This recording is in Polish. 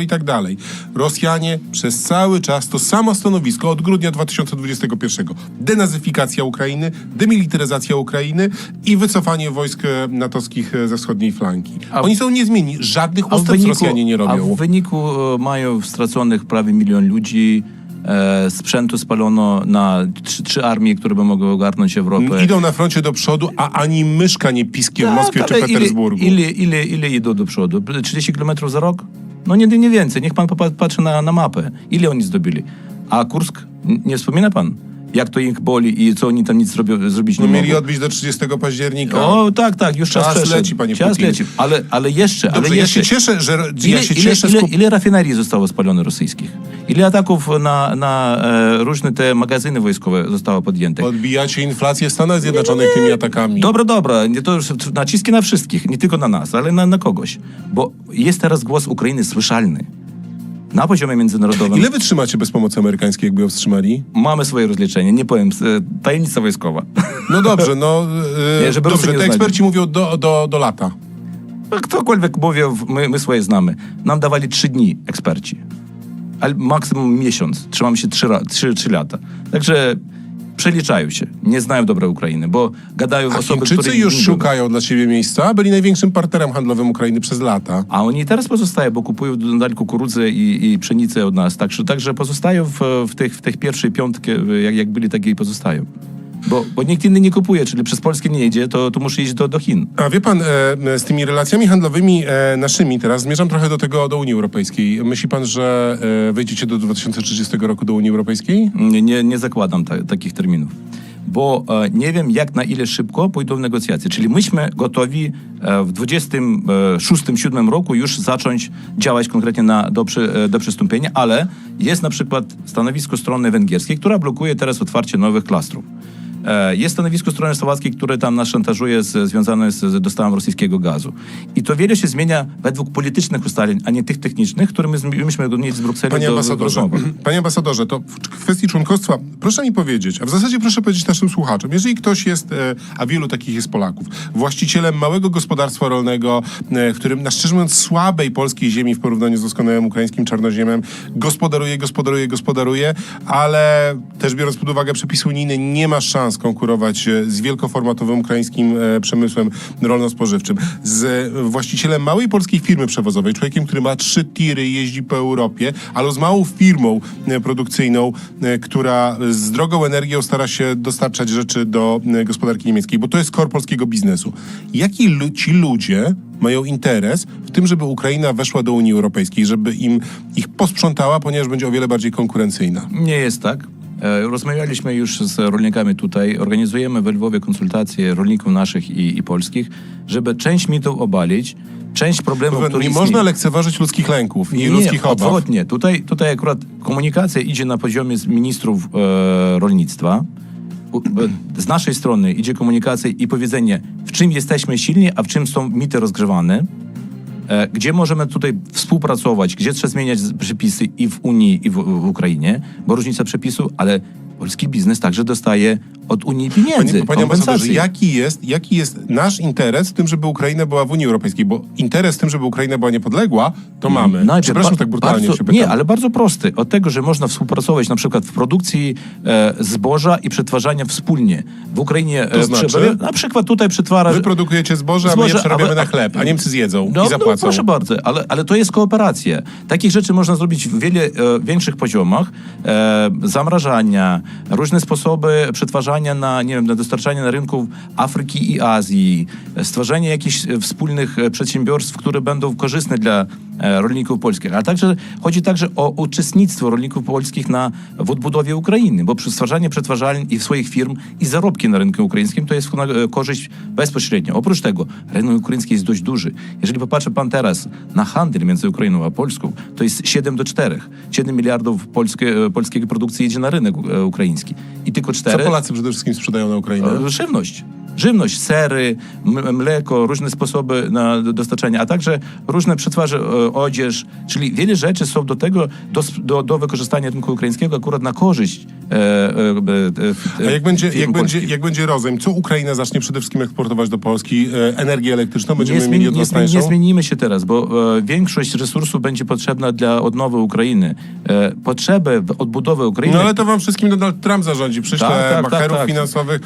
i tak dalej. Rosjanie przez cały czas to samo stanowisko od grudnia 2021. Denazyfikacja Ukrainy, demilitaryzacja Ukrainy i wycofanie wojsk e, natowskich e, ze wschodniej flanki. A- Oni są niezmienni. Żadnych ustępstw Rosjanie nie a robią. w wyniku e, mają straconych prawie milion ludzi, e, sprzętu spalono na trzy, trzy armie, które by mogły ogarnąć Europę. Idą na froncie do przodu, a ani myszka nie piskie w Tak, Moskwie czy ale ile- Petersburgu. Ile, ile, ile idą do przodu? 30 km za rok? No nie, nie więcej. Niech pan popa- patrzy na, na mapę. Ile oni zdobyli? A Kursk? Nie wspomina pan? Jak to ich boli i co oni tam nic zrobią, zrobić No nie mieli mogą? odbić do 30 października. O, tak, tak, już czas, Czas przeszedł. leci, panie Czas Putin. leci, ale, ale jeszcze, Dobrze, ale ja jeszcze. się cieszę, że Ile, ja się ile, cieszę ile, skup... ile rafinerii zostało spalonych rosyjskich? Ile ataków na, na e, różne te magazyny wojskowe zostało podjęte? Odbijacie inflację w Stanach Zjednoczonych tymi atakami. Dobra, dobra, nie to już naciski na wszystkich, nie tylko na nas, ale na, na kogoś. Bo jest teraz głos Ukrainy słyszalny. Na poziomie międzynarodowym Ile wytrzymacie bez pomocy amerykańskiej, jakby ją wstrzymali? mamy swoje rozliczenie, nie powiem, e, tajemnica wojskowa. No dobrze, no... e, Nie, żeby dobrze, nie te znali. eksperci mówią do, do, do lata. Ktokolwiek mówił, my, my swoje znamy. Nam dawali trzy dni eksperci. Ale maksimum miesiąc. Trzymamy się trzy, ra- trzy, trzy lata. Także przeliczają się. Nie znają dobra Ukrainy, bo gadają A osoby, Chińczycy które... już szukają dla siebie miejsca, byli największym partnerem handlowym Ukrainy przez lata. A oni teraz pozostają, bo kupują nadal kukurydzę i, i pszenicę od nas. Także, także pozostają w, w, tych, w tych pierwszej piątkę, jak, jak byli, takie i pozostają. Bo, bo nikt inny nie kupuje, czyli przez Polskę nie jedzie, to, to muszę iść do, do Chin. A wie pan, e, z tymi relacjami handlowymi e, naszymi teraz zmierzam trochę do tego, do Unii Europejskiej. Myśli pan, że e, wejdziecie do 2030 roku do Unii Europejskiej? Nie, nie, nie zakładam ta, takich terminów. Bo e, nie wiem, jak na ile szybko pójdą negocjacje. Czyli myśmy gotowi e, w 26-27 roku już zacząć działać konkretnie na, do, przy, e, do przystąpienia, ale jest na przykład stanowisko strony węgierskiej, która blokuje teraz otwarcie nowych klastrów. E, Jest stanowisko strony słowackiej, które tam nas szantażuje z, związane z, dostawą rosyjskiego gazu. I to wiele się zmienia według politycznych ustaleń, a nie tych technicznych, które my, myśmy mieli z Brukseli Panie do ambasadorze, rozmowy. panie ambasadorze, to w kwestii członkostwa, proszę mi powiedzieć, a w zasadzie proszę powiedzieć naszym słuchaczom, jeżeli ktoś jest, e, a wielu takich jest Polaków, właścicielem małego gospodarstwa rolnego, e, w którym na szczerze mówiąc słabej polskiej ziemi w porównaniu z doskonałym ukraińskim czarnoziemem, gospodaruje, gospodaruje, gospodaruje, ale też biorąc pod uwagę przepisy unijne, nie ma szans konkurować e, z wielkoformatowym ukraińskim e, przemysłem rolno-spożywczym. Z e, właścicielem małej polskiej firmy przewozowej, człowiekiem, który ma trzy tiry, jeździ po Europie, ale z małą firmą produkcyjną, która z drogą energią stara się dostarczać rzeczy do gospodarki niemieckiej, bo to jest kor polskiego biznesu. Jaki ci ludzie mają interes w tym, żeby Ukraina weszła do Unii Europejskiej, żeby im ich posprzątała, ponieważ będzie o wiele bardziej konkurencyjna? Nie jest tak. E, Rozmawialiśmy już z rolnikami tutaj. Organizujemy we Lwowie konsultacje rolników naszych i, i polskich, żeby część mitów obalić, część problemów, które nie można lekceważyć ludzkich lęków i nie, ludzkich obaw. odwrotnie. Tutaj, tutaj akurat komunikacja idzie na poziomie z ministrów e, rolnictwa. E, Z naszej strony idzie komunikacja i powiedzenie, w czym jesteśmy silni, a w czym są mity rozgrzewane. E, Gdzie możemy tutaj współpracować, gdzie trzeba zmieniać przepisy i w Unii, i w, w Ukrainie, bo różnica przepisu, ale polski biznes także dostaje od Unii pieniędzy, Panie, panie ambasadorze, jaki jest, jaki jest nasz interes w tym, żeby Ukraina była w Unii Europejskiej? Bo interes w tym, żeby Ukraina była niepodległa, to mamy. Najpierw Przepraszam, tak brutalnie bardzo, się pytam. Nie, ale bardzo prosty. Od tego, że można współpracować na przykład w produkcji e, zboża i przetwarzania wspólnie. W Ukrainie To e, znaczy? przerabia- na przykład tutaj przetwara... Wy produkujecie zboże, a my je Zboże, przerabiamy a- na chleb, a Niemcy zjedzą No, i no zapłacą. proszę bardzo, ale, ale to jest kooperacja. Takich rzeczy można zrobić w wiele e, większych poziomach. E, zamrażania, różne sposoby przetwarzania na, nie wiem, na dostarczanie na rynków Afryki i Azji, stworzenie jakichś e, wspólnych e, przedsiębiorstw, które będą korzystne dla e, rolników polskich. A także chodzi także o uczestnictwo rolników polskich na, w odbudowie Ukrainy, bo stwarzanie przetwarzalni i swoich firm i zarobki na rynku ukraińskim to jest korzyść bezpośrednia. Oprócz tego rynek ukraiński jest dość duży. Jeżeli popatrzy pan teraz na handel między Ukrainą a Polską, to jest 7 do 4. 7 miliardów polskie, polskiej produkcji jedzie na rynek ukraiński. I tylko Co 4... Polacy przede wszystkim sprzedają na Ukrainę? Żywność. Żywność, sery, mleko, różne sposoby na do- dostarczania, a także różne przetwarze, e, odzież, czyli wiele rzeczy są do tego, do, do, do wykorzystania rynku ukraińskiego akurat na korzyść e, e, e, A jak będzie, jak, będzie, jak będzie rozejm, co Ukraina zacznie przede wszystkim eksportować do Polski? E, energię elektryczną będziemy nie, mieli zmieni, od nie, zmieni, nie zmienimy się teraz, bo e, większość resursów będzie potrzebna dla odnowy Ukrainy. E, potrzeby odbudowy Ukrainy No ale to wam wszystkim Donald Trump zarządzi. Przyśle Tak, tak, tak, macherów tak. finansowych,